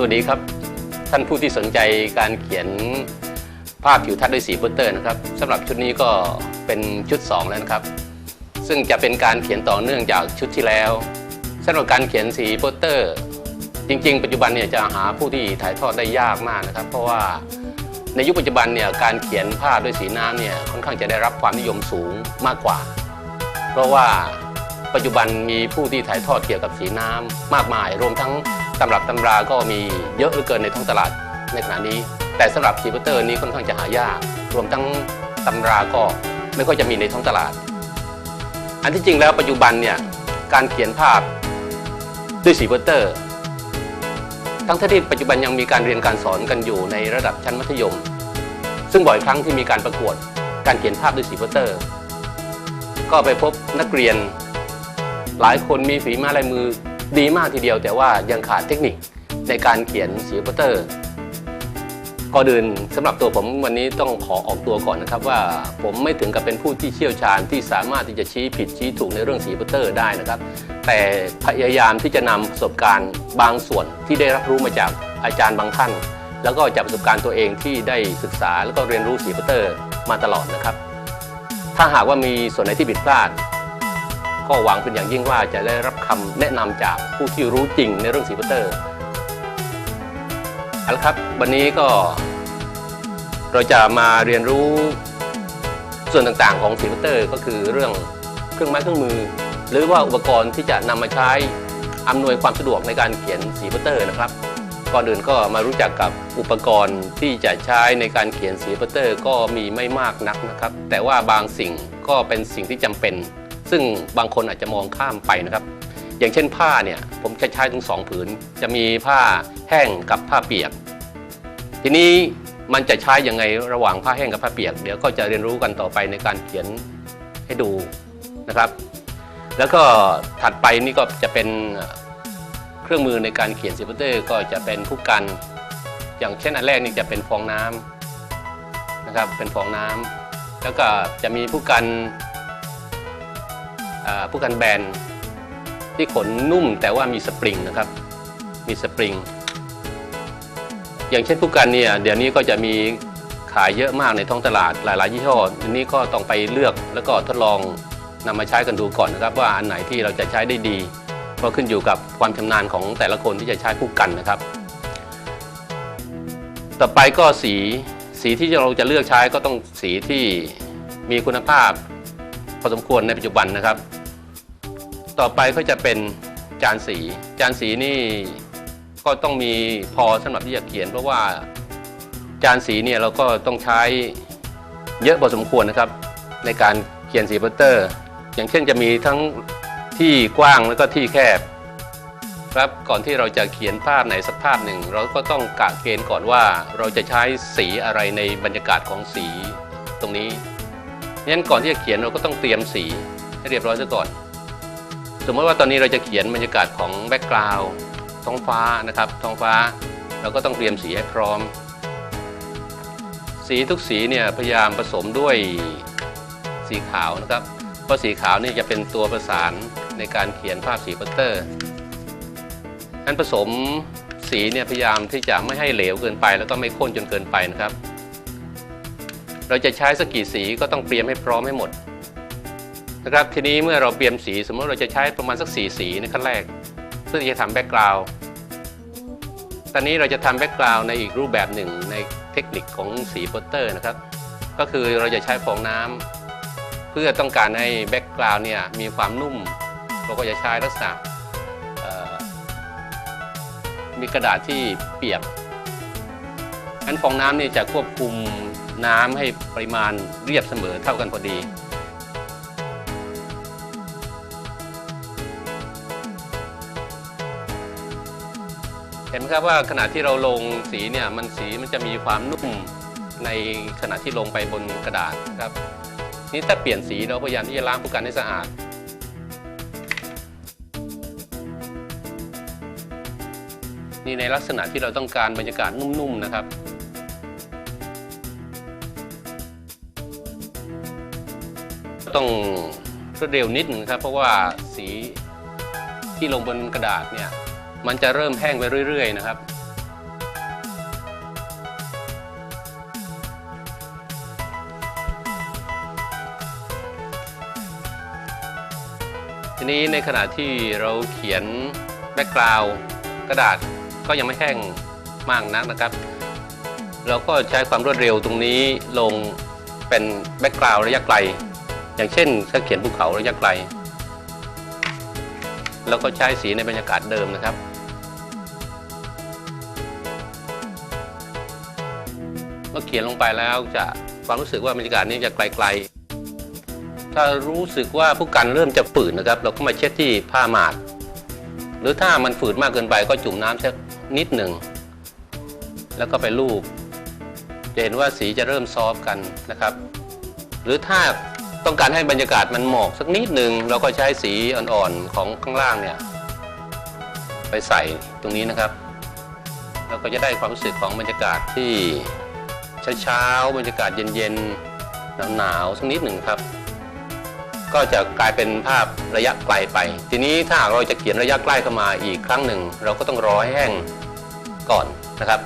สวัสดีครับ ท่านผู้ที่สนใจการเขียนภาพผิวทัศน์ด้วยสีโปสเตอร์นะครับสำหรับชุดนี้ก็เป็นชุด 2 แล้วนะครับ ซึ่งจะเป็นการเขียนต่อเนื่องจากชุดที่แล้วสำหรับการเขียนสีโปสเตอร์ จริง ๆ ปัจจุบันเนี่ยจะหาผู้ที่ถ่ายทอดได้ยากมากนะครับ เพราะว่า ในยุคปัจจุบันเนี่ยการเขียนภาพด้วยสีน้ำเนี่ยค่อนข้างจะได้รับความนิยมสูงมากกว่า เพราะว่าปัจจุบันมีผู้ที่ถ่ายทอดเกี่ยวกับสีน้ำมากมาย รวมทั้งตำรับตำราก็มีเยอะเหลือเกินในท้องตลาดในขณะนี้ แต่สำหรับสีโปสเตอร์นี้ค่อนข้างจะหายาก รวมทั้งตำราก็ไม่ค่อยจะมีในท้องตลาด อันที่จริงแล้วปัจจุบันเนี่ยการเขียนภาพด้วยสีโปสเตอร์ ทั้งที่ปัจจุบันยังมีการเรียนการสอนกันอยู่ในระดับชั้นมัธยม ซึ่งบ่อยครั้งที่มีการประกวด การเขียนภาพด้วยสีโปสเตอร์ ก็ไปพบนักเรียน หลายคนมีฝีมือลายมือดีมากทีเดียว แต่ว่ายังขาดเทคนิคในการเขียนสีโปสเตอร์ ก่อนอื่นสำหรับตัวผมวันนี้ต้องขอออกตัวก่อนนะครับว่าผมไม่ถึงกับเป็นผู้ที่เชี่ยวชาญที่สามารถที่จะชี้ผิดชี้ถูกในเรื่องสีโปสเตอร์ได้นะครับ แต่พยายามที่จะนำประสบการณ์บางส่วนที่ได้รับรู้มาจากอาจารย์บางท่าน แล้วก็จากประสบการณ์ตัวเองที่ได้ศึกษาแล้วก็เรียนรู้สีโปสเตอร์มาตลอดนะครับ ถ้าหากว่ามีส่วนไหนที่ผิดพลาด ก็หวังเป็นอย่างยิ่งว่าจะได้รับคำแนะนำจากผู้ที่รู้จริงในเรื่องสีโปสเตอร์ เอาละครับ วันนี้ก็เราจะมาเรียนรู้ส่วนต่างๆของสีโปสเตอร์ก็คือเรื่องเครื่องไม้เครื่องมือ หรือว่าอุปกรณ์ที่จะนำมาใช้อำนวยความสะดวกในการเขียนสีโปสเตอร์นะครับ ก่อนอื่นก็มารู้จักกับอุปกรณ์ที่จะใช้ในการเขียนสีโปสเตอร์ก็มีไม่มากนักนะครับ แต่ว่าบางสิ่งก็เป็นสิ่งที่จำเป็น ซึ่งบางคนอาจจะมองข้ามไปนะครับ อย่างเช่นผ้าเนี่ยผมจะใช้ถึงสองผืน จะมีผ้าแห้งกับผ้าเปียก ทีนี้มันจะใช้ยังไงระหว่างผ้าแห้งกับผ้าเปียก เดี๋ยวก็จะเรียนรู้กันต่อไปในการเขียนให้ดูนะครับ แล้วก็ถัดไปนี่ก็จะเป็นเครื่องมือในการเขียนสีโปเตอร์ก็จะเป็นผู้กัน อย่างเช่นอันแรกนี่จะเป็นฟองน้ำนะครับเป็นฟองน้ำแล้วก็จะมีผู้กันผู้กันแบน ที่ขนนุ่มแต่ว่ามีสปริงนะครับ มีสปริง อย่างเช่นผู้กันเนี่ยเดี๋ยวนี้ก็จะมีขายเยอะมากในท้องตลาดหลายๆยี่ห้อทีนี้ก็ต้องไปเลือกแล้วก็ทดลองนำมาใช้กันดูก่อนนะครับ ว่าอันไหนที่เราจะใช้ได้ดี ก็ขึ้นอยู่กับความชำนาญของแต่ละคนที่จะใช้ผู้กันนะครับ ต่อไปก็สีสีที่เราจะเลือกใช้ก็ต้องสีที่มีคุณภาพพอสมควรในปัจจุบันนะครับ ต่อไปก็จะเป็นจานสี จานสีนี่ก็ต้องมีพอสำหรับที่จะเขียน เพราะว่าจานสีเนี่ยเราก็ต้องใช้เยอะพอสมควรนะครับ ในการเขียนสีโปสเตอร์ อย่างเช่นจะมีทั้งที่กว้างแล้วก็ที่แคบ ครับก่อนที่เราจะเขียนภาพในสักภาพหนึ่ง เราก็ต้องกะเกณฑ์ก่อนว่าเราจะใช้สีอะไรในบรรยากาศของสีตรงนี้งั้นก่อนที่จะเขียนเราก็ต้องเตรียมสีให้เรียบร้อยซะก่อน สมมติว่าตอนนี้เราจะเขียนบรรยากาศของแบ็กกราวด์ท้องฟ้านะครับท้องฟ้าเราก็ต้องเตรียมสีให้พร้อม สีทุกสีเนี่ยพยายามผสมด้วยสีขาวนะครับ เพราะสีขาวนี่จะเป็นตัวประสานในการเขียนภาพสีโปสเตอร์นั้นผสมสีเนี่ยพยายามที่จะไม่ให้เหลวเกินไป แล้วก็ไม่ข้นจนเกินไปนะครับ เราจะใช้สกกี่สีก็ต้องเตรียมให้พร้อมให้หมด นะครับทีนี้เมื่อเราเตรียมสีสมมติเราจะใช้ประมาณสักสีสีในขั้นแรก เพื่อที่จะทำแบ็กกราวด์ตอนนี้เราจะทำแบ็กกราวด์ในอีกรูปแบบหนึ่งในเทคนิคของสีโปสเตอร์นะครับ ก็คือเราจะใช้ฟองน้ำเพื่อต้องการให้แบ็กกราวด์เนี่ยมีความนุ่ม เราก็จะใช้ลักษณะมีกระดาษที่เปียกงั้นฟองน้ำนี่จะควบคุมน้ำให้ปริมาณเรียบเสมอเท่ากันพอดี เห็นไหมครับว่าขณะที่เราลงสีเนี่ยมันสีมันจะมีความนุ่มในขณะที่ลงไปบนกระดาษครับนี่ถ้าเปลี่ยนสีเราพยายามที่จะล้างผู้กันให้สะอาดนี่ในลักษณะที่เราต้องการบรรยากาศนุ่มๆนะครับต้องรวดเร็วนิดหนึ่งครับ เพราะว่าสีที่ลงบนกระดาษเนี่ย มันจะเริ่มแห้งไปเรื่อย ๆ นะครับ ทีนี้ในขณะที่เราเขียนแบ็กกราวกระดาษก็ยังไม่แห้งมากนักนะครับ เราก็ใช้ความรวดเร็วตรงนี้ลงเป็นแบ็กกราวระยะไกล อย่างเช่นถ้าเขียนภูเขาระยะไกลแล้วก็ใช้สีในบรรยากาศเดิมนะครับ อเขียนลงไปแล้วจะความรู้สึกว่าบรรยากาศนี้จะไกลๆ ถ้ารู้สึกว่าผู้กันเริ่มจะฝืนนะครับ เราก็มาเช็ดที่ผ้าหมาด หรือถ้ามันฝืนมากเกินไปก็จุ่มน้ำสักนิดหนึ่ง แล้วก็ไปลูบจะเห็นว่าสีจะเริ่มซอฟกันนะครับ หรือถ้าต้องการให้บรรยากาศมันหมอกสักนิดหนึ่งเราก็ใช้สีอ่อนๆของข้างล่างเนี่ยไปใส่ตรงนี้นะครับแล้วก็จะได้ความรู้สึกของบรรยากาศที่ เช้าๆบรรยากาศเย็นๆหนาวๆสักนิดหนึ่งครับ ก็จะกลายเป็นภาพระยะไกลไป ทีนี้ถ้าหากเราจะเขียนระยะใกล้เข้ามาอีกครั้งหนึ่ง เราก็ต้องรอให้แห้งก่อนนะครับ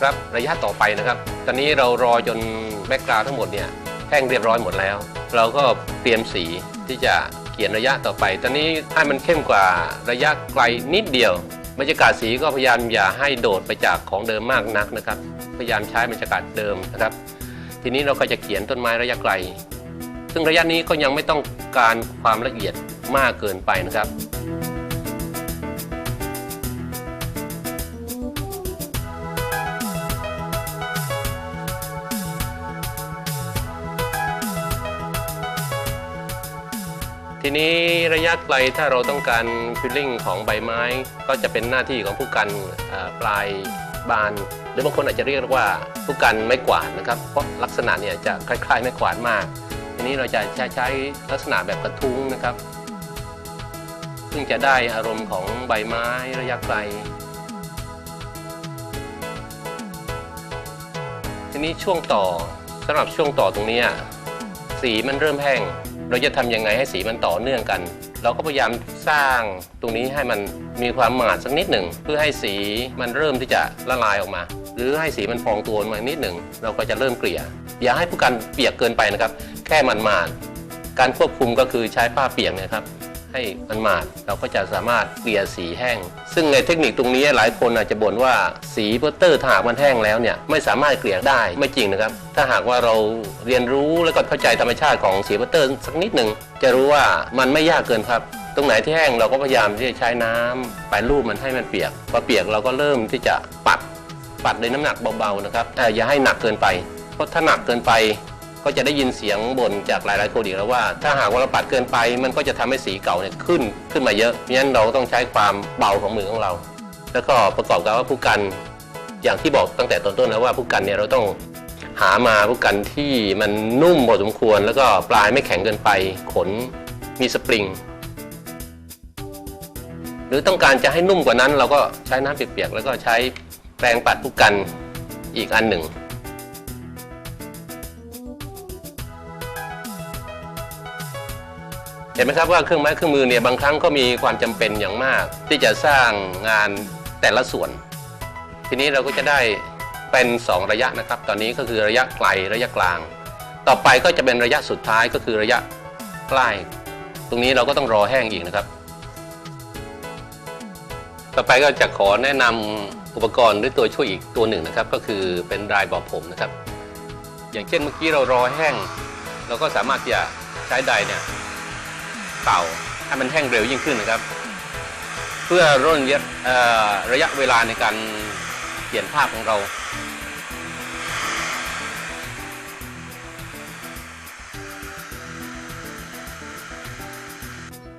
ครับระยะต่อไปนะครับ ตอนนี้เรารอจนแบ็กกราวทั้งหมดเนี่ยแห้งเรียบร้อยหมดแล้ว เราก็เตรียมสีที่จะเขียนระยะต่อไป ตอนนี้ให้มันเข้มกว่าระยะไกลนิดเดียว บรรยากาศสีก็พยายามอย่าให้โดดไปจากของเดิมมากนักนะครับ พยายามใช้บรรยากาศเดิมนะครับ ทีนี้เราก็จะเขียนต้นไม้ระยะไกล ซึ่งระยะนี้ก็ยังไม่ต้องการความละเอียดมากเกินไปนะครับ ทีนี้ระยะไกลถ้าเราต้องการฟิลลิ่งของใบไม้ ก็จะเป็นหน้าที่ของผู้กันปลายบาน หรือบางคนอาจจะเรียกว่าผู้กันไม้กวาดนะครับ เพราะลักษณะเนี่ยจะคล้ายๆไม้กวาดมาก ทีนี้เราจะใช้ใช้ลักษณะแบบกระทุ้งนะครับ ซึ่งจะได้อารมณ์ของใบไม้ระยะไกล ทีนี้ช่วงต่อสำหรับช่วงต่อตรงนี้สีมันเริ่มแห้ง เราจะทำยังไงให้สีมันต่อเนื่องกัน เราก็พยายามสร้างตรงนี้ให้มันมีความหมาดสักนิดหนึ่ง เพื่อให้สีมันเริ่มที่จะละลายออกมา หรือให้สีมันพองตัวมานิดหนึ่ง เราก็จะเริ่มเกลี่ย อย่าให้ผู้กันเปียกเกินไปนะครับ แค่มันมาดๆการควบคุมก็คือใช้ผ้าเปียกนะครับ ให้มันหมาด เราก็จะสามารถเกลี่ยสีแห้ง ซึ่งในเทคนิคตรงนี้หลายคนอาจจะบ่นว่าสีโปสเตอร์ถ้าหากมันแห้งแล้วเนี่ยไม่สามารถเกลี่ยได้ไม่จริงนะครับ ถ้าหากว่าเราเรียนรู้แล้วก็เข้าใจธรรมชาติของสีโปสเตอร์สักนิดหนึ่งจะรู้ว่ามันไม่ยากเกินครับตรงไหนที่แห้งเราก็พยายามที่จะใช้น้ำไปรูปมันให้มันเปียกพอเปียกเราก็เริ่มที่จะปัดปัดด้วยน้ำหนักเบาๆนะครับแต่อย่าให้หนักเกินไป เพราะถ้าหนักเกินไป ก็จะได้ยินเสียงบ่นจากหลายๆคนอีกแล้วว่า ถ้าหากว่าเราปัดเกินไป มันก็จะทำให้สีเก่าเนี่ยขึ้นขึ้นมาเยอะเพราะฉะนั้นเราต้องใช้ความเบาของมือของเรา แล้วก็ประกอบกับว่าผู้กันอย่างที่บอกตั้งแต่ตอนต้นแล้วว่าผู้กันเนี่ยเราต้องหามาผู้กันที่มันนุ่มพอสมควร แล้วก็ปลายไม่แข็งเกินไป ขนมีสปริง หรือต้องการจะให้นุ่มกว่านั้น เราก็ใช้น้ำเปียกๆแล้วก็ใช้แปรงปัดผู้กันอีกอันหนึ่ง เห็นไหมครับว่าเครื่องไม้เครื่องมือเนี่ยบางครั้งก็มีความจำเป็นอย่างมาก ที่จะสร้างงานแต่ละส่วน ทีนี้เราก็จะได้เป็น 2 ระยะนะครับ ตอนนี้ก็คือระยะไกลระยะกลาง ต่อไปก็จะเป็นระยะสุดท้ายก็คือระยะใกล้ ตรงนี้เราก็ต้องรอแห้งอีกนะครับ ต่อไปก็จะขอแนะนำอุปกรณ์ด้วยตัวช่วยอีกตัวหนึ่งนะครับ ก็คือเป็นรายบอกผมนะครับ อย่างเช่นเมื่อกี้เรารอแห้ง เราก็สามารถที่จะใช้ไดเนี่ย เป่าให้มันแห้งเร็วยิ่งขึ้นนะครับ เพื่อร่นระยะเอ่อระยะเวลาในการเปลี่ยนภาพของเรา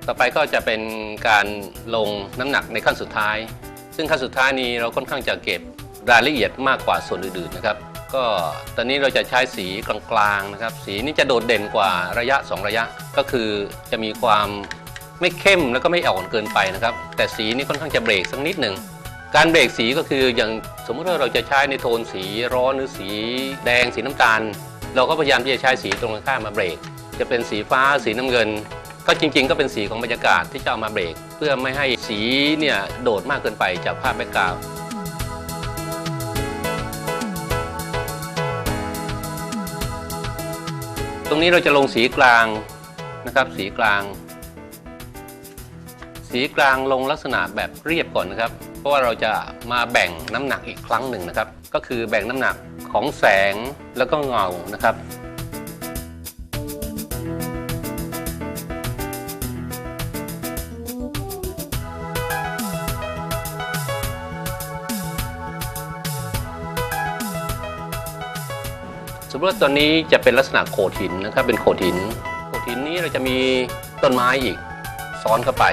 ต่อไปก็จะเป็นการลงน้ำหนักในขั้นสุดท้าย ซึ่งขั้นสุดท้ายนี้เราค่อนข้างจะเก็บรายละเอียดมากกว่าส่วนอื่นๆนะครับ ก็ตอนนี้เราจะใช้สีกลางๆนะครับ สีนี้จะโดดเด่นกว่าระยะ 2 ระยะ ก็คือจะมีความไม่เข้มแล้วก็ไม่อ่อนเกินไปนะครับ แต่สีนี้ค่อนข้างจะเบรกสักนิดหนึ่งการเบรกสีก็คืออย่างสมมติว่าเราจะใช้ในโทนสีร้อนหรือสีแดงสีน้ำตาล เราก็พยายามที่จะใช้สีตรงกันข้ามมาเบรก จะเป็นสีฟ้าสีน้ำเงิน ก็จริง ๆ ก็เป็นสีของบรรยากาศที่จะเอามาเบรก เพื่อไม่ให้สีเนี่ยโดดมากเกินไปจากภาพแบ็กกราวด์ ตรงนี้เราจะลงสีกลางนะครับ สีกลาง สีกลางลงลักษณะแบบเรียบก่อนนะครับ เพราะว่าเราจะมาแบ่งน้ำหนักอีกครั้งหนึ่งนะครับ ก็คือแบ่งน้ำหนักของแสงแล้วก็เงานะครับ ว่าตัวนี้จะเป็นลักษณะโขดหินนะครับเป็นโขดหินโขดหินนี้เราจะมีต้นไม้อีกซ้อนเข้าไป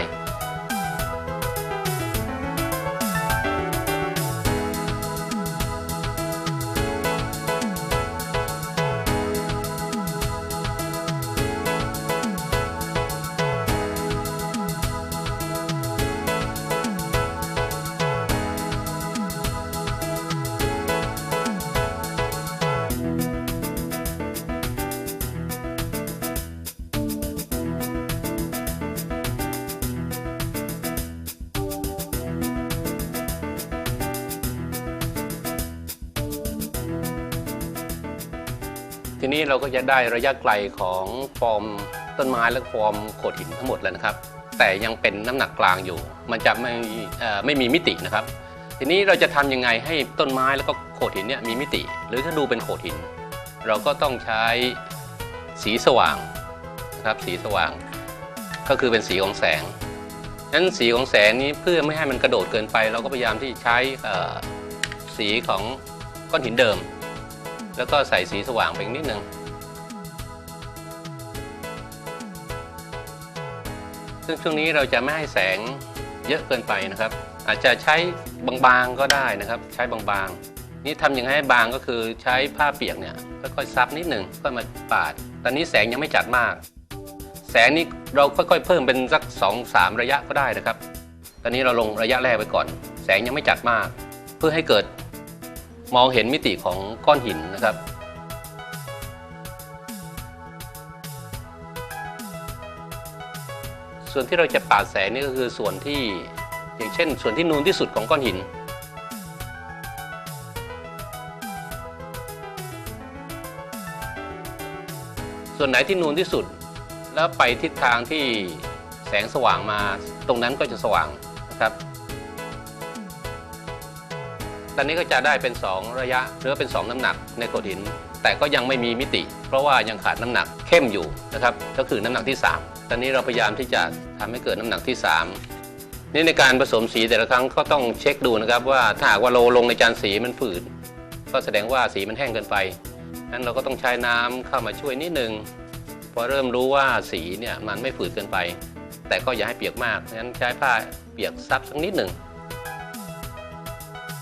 ทีนี้เราก็จะได้ระยะไกลของฟอร์มต้นไม้และฟอร์มโขดหินทั้งหมดแล้วนะครับ แต่ยังเป็นน้ำหนักกลางอยู่ มันจะไม่ไม่มีมิตินะครับ ทีนี้เราจะทำยังไงให้ต้นไม้แล้วก็โขดหินเนี่ยมีมิติ หรือถ้าดูเป็นโขดหิน เราก็ต้องใช้สีสว่างนะครับสีสว่าง ก็คือเป็นสีของแสงนั้นสีของแสงนี้เพื่อไม่ให้มันกระโดดเกินไป เราก็พยายามที่ใช้สีของก้อนหินเดิม แล้วก็ใส่สีสว่างไปนิดนึง ซึ่งช่วงนี้เราจะไม่ให้แสงเยอะเกินไปนะครับ อาจจะใช้บางๆก็ได้นะครับ ใช้บางๆ นี่ทำอยังไงให้บางก็คือใช้ผ้าเปียกเนี่ยค่อยๆซับนิดหนึ่งค่อยมาปาด ตอนนี้แสงยังไม่จัดมาก แสงนี้เราค่อยๆเพิ่มเป็นสัก 2 3 ระยะก็ได้นะครับ ตอนนี้เราลงระยะแรกไปก่อน แสงยังไม่จัดมาก เพื่อให้เกิด มองเห็นมิติของก้อนหินนะครับส่วนที่เราจะปาดแสงนี่ก็คือส่วนที่อย่างเช่น ส่วนที่นูนที่สุดของก้อนหิน ส่วนไหนที่นูนที่สุด แล้วไปทิศทางที่แสงสว่างมาตรงนั้นก็จะสว่างนะครับ ตอนนี้ก็จะได้เป็น 2 ระยะหรือเป็น 2 น้ำหนักในโขดหิน แต่ก็ยังไม่มีมิติ เพราะว่ายังขาดน้ำหนักเข้มอยู่นะครับก็คือน้ำหนักที่ 3 ตอนนี้เราพยายามที่จะทำให้เกิดน้ำหนักที่ 3 นี่ในการผสมสีแต่ละครั้งก็ต้องเช็คดูนะครับว่าถ้าหากว่าเราลงในจานสีมันฝืดก็แสดงว่าสีมันแห้งเกินไปนั้นเราก็ต้องใช้น้ำเข้ามาช่วยนิดนึงพอเริ่มรู้ว่าสีเนี่ยมันไม่ฝืดเกินไป แต่ก็อย่าให้เปียกมากงั้นใช้ผ้าเปียกซับสักนิดหนึ่ง